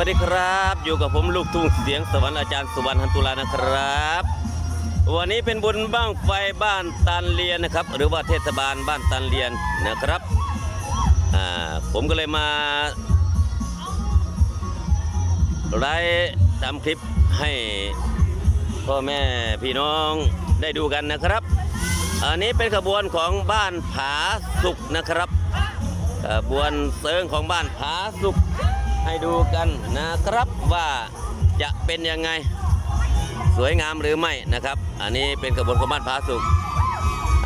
วัสดีครับ อยู่กับผมลูกทุ่งเสียงสวรรค์อาจารย์สุวรรณหันตุลานะครับ วันนี้เป็นบุญบ้างไฟบ้านตันเรียนนะครับ หรือว่าเทศบาลบ้านตันเรียนนะครับอ่าผมก็เลยมาไลฟ์ทำคลิปให้พ่อแม่พี่น้องได้ดูกันนะครับ อันนี้เป็นขบวนของบ้านผาสุกนะครับขบวนเซิงของบ้านผาสุก ให้ดูกันนะครับว่าจะเป็นยังไงสวยงามหรือไม่นะครับ อันนี้เป็นขบวนของบ้านผาสุก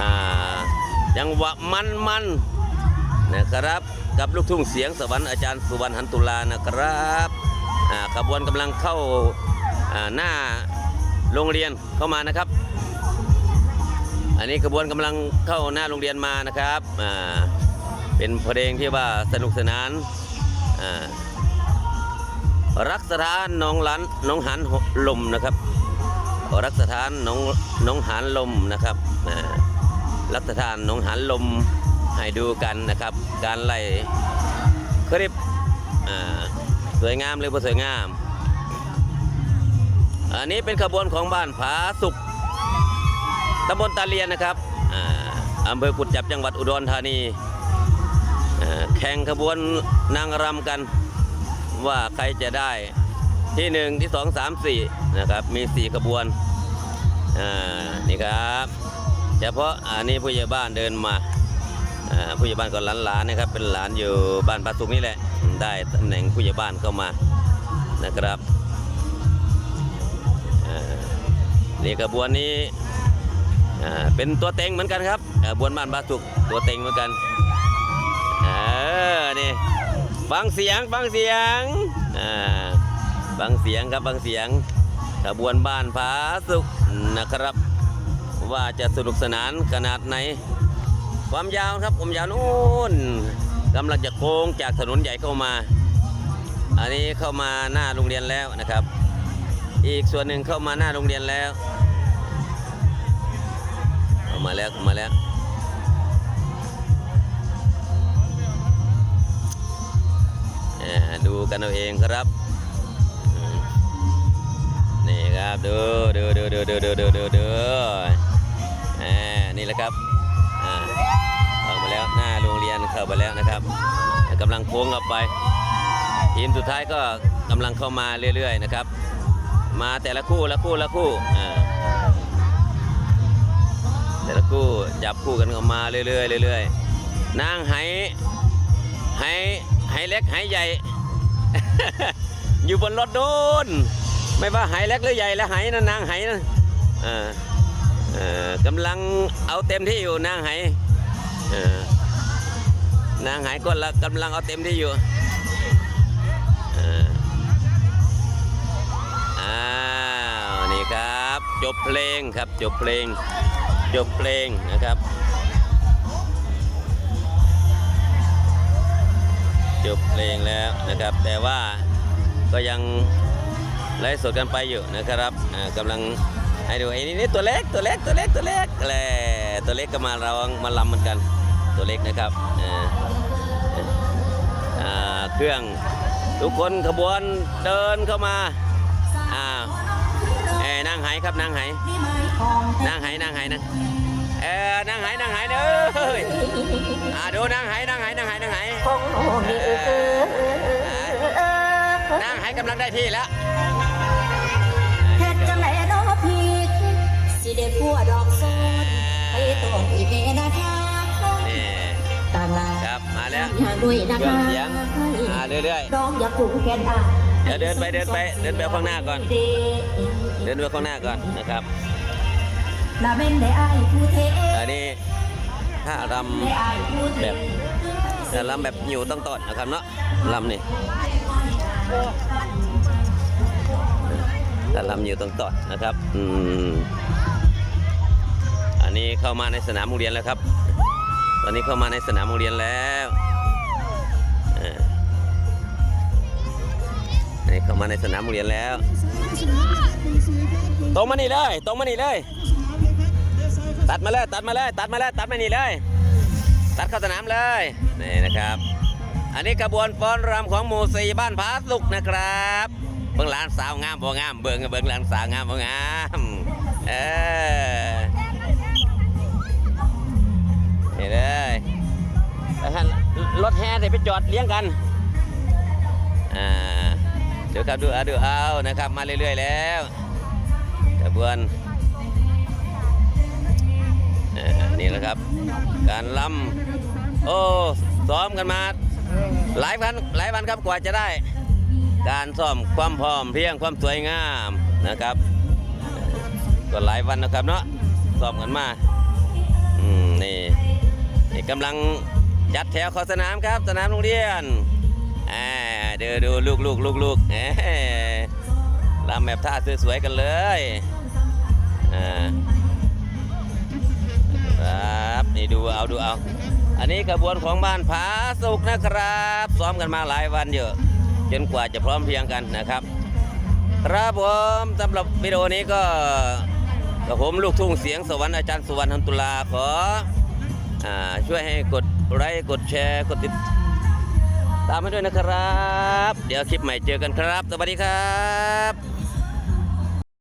อ่ายังหวะมันมันนะครับ กับลูกทุ่งเสียงสวรรค์อาจารย์สุวรรณหันตุลานะครับอ่าขบวนกำลังเข้าอ่าหน้าโรงเรียนเข้ามานะครับ อันนี้ขบวนกำลังเข้าหน้าโรงเรียนมานะครับอ่าเป็นเพลงที่ว่าสนุกสนานอ่า รักสถานน้องหลันน้องหันลมนะครับ รักสถานน้องน้องหันลมนะครับรักสถานน้องหันลมให้ดูกันนะครับ การไล่คลิปสวยงามหรือไม่สวยงาม อันนี้เป็นขบวนของบ้านผาสุกตำบลตาเลียนนะครับอำเภอกุดจับจังหวัดอุดรธานีแข่งขบวนนางรำกัน ว่าใครจะได้ที่หนึ่งที่สองสามสี่นะครับมีสี่ขบวนอ่านี่ครับเฉพาะอันนี้ผู้ใหญ่บ้านเดินมาอ่าผู้ใหญ่บ้านก็หลานๆนะครับ เป็นหลานอยู่บ้านปาสุกนี่แหละ ได้ตำแหน่งผู้ใหญ่บ้านเข้ามานะครับนี่ขบวนนี้เป็นตัวเต็งเหมือนกันครับขบวนบ้านปาสุกตัวเต็งเหมือนกันเออนี่ ฟังเสียงฟังเสียงอ่าฟังเสียงครับฟังเสียงขบวนบ้านผาสุกนะครับ ว่าจะสนุกสนานขนาดไหน ความยาวครับผมยาวนู่นกำลังจะโค้งจากถนนใหญ่เข้ามา อันนี้เข้ามาหน้าโรงเรียนแล้วนะครับ อีกส่วนหนึ่งเข้ามาหน้าโรงเรียนแล้วเข้ามาแล้วเข้ามาแล้ว กันเอาเองครับ นี่ครับดูดูดูดูดูดูดูดูดูอ่านี่แหละครับอ่าเข้ามาแล้วหน้าโรงเรียนเข้าไปแล้วนะครับกำลังโค้งออกไปทีมสุดท้ายก็กำลังเข้ามาเรื่อยๆนะครับ มาแต่ละคู่ละคู่ละคู่อ่าแต่ละคู่จับคู่กันเข้ามาเรื่อยๆเรื่อยๆนางไหไหไหเล็กไหใหญ่ อยู่บนรถโดนไม่ว่าไหเล็กหรือใหญ่และไหนะนางไหนะกำลังเอาเต็มที่อยู่นางหเออนางไหก็ลกำลังเอาเต็มที่อยู่อ้าวนี่ครับ จบเพลงครับจบเพลง จบเพลงนะครับ จบเพลงแล้วนะครับ แต่ว่าก็ยังไลฟ์สดกันไปอยู่นะครับอ่ากำลังให้ดูไอ้นี่นี่ตัวเล็กตัวเล็กตัวเล็กตัวเล็กแหละตัวเล็กก็มาเรามาลำเหมือนกันตัวเล็กนะครับเครื่องทุกคนขบวนเดินเข้ามาอ่าเอ้นางไหครับนางไหนางไหนางไหนะเออนางไหนางไหเด้ออ่าดูนางไหนางไหนางไหนาง นางไหกำลังได้ที่แล้วเฮ็ดจังไหนเนาะพี่สิได้ผัวดอกโซนไปต้องอีเมนะคะนี่ต่างลาครับมาแล้วอย่าด้วยนะเครื่อคะงเสียงมาเรื่อยน้องอย่าปลุกแกนอะเดี๋ยวเดินไปเดินไปเดินไปข้างหน้าก่อนๆเดินไปข้างหน้าก่อนนะครับ ลาเว้นได้อ้ายผู้เทอันนี้ถ้ารได้อ้ายผู้เทแบบำรำแบบอยู่ต้องตอดนะครับเนาะรำนี่ ถ้ารำอยู่ต้องตอดนะครับอืมอันนี้เข้ามาในสนามโรงเรียนแล้วครับ ตอนนี้เข้ามาในสนามโรงเรียนแล้วอ่ออันนี้เข้ามาในสนามโรงเรียนแล้วตรงมานี่เลยตรงมานี่เลย ตัดมาเลยตัดมาเลยตัดมาเลยตัดมานี่เลย ตัดเข้าสนามเลยนี่นะครับ อันนี้กระบวนฟ้อนรำของหมู่สี่บ้านผาสุกนะครับเบิ่งหลานสาวงามบ่งามเบิ่งเบิ่งหลานสาวงามบ่งามเออนี่เลยรถแห่ได้ไปจอดเลี้ยงกันอ่าเดี๋ยวครับดูเอาดูเอานะครับ มาเรื่อยๆแล้วกระบวนอ่อนี่แหละครับ การลำโอ้ซ้อมกันมา หลายวันหลายวันครับกว่าจะได้ การซ่อมความพร้อมเพียงความสวยงามนะครับ ก็หลายวันนะครับเนาะซ่อมกันมาอืมนี่นี่กำลังจัดแถวขอสนามครับ สนามโรงเรียนอ่าเดี๋ยวดูลูกลูกลูกลูกเอ้ลำแบบท่าสวยๆกันเลยอ่าครับนี่ดูเอาดูเอา อันนี้ขบวนของบ้านผาสุกนะครับ ซ้อมกันมาหลายวันเยอะจนกว่าจะพร้อมเพียงกันนะครับครับผมสำหรับวิดีโอนี้ก็กับผมลูกทุ่งเสียงสวรรค์อาจารย์สุวรรณทันตุลาขออช่วยให้กดไลค์กดแชร์กดติดตามให้ด้วยนะครับ เดี๋ยวคลิปใหม่เจอกันครับ สวัสดีครับ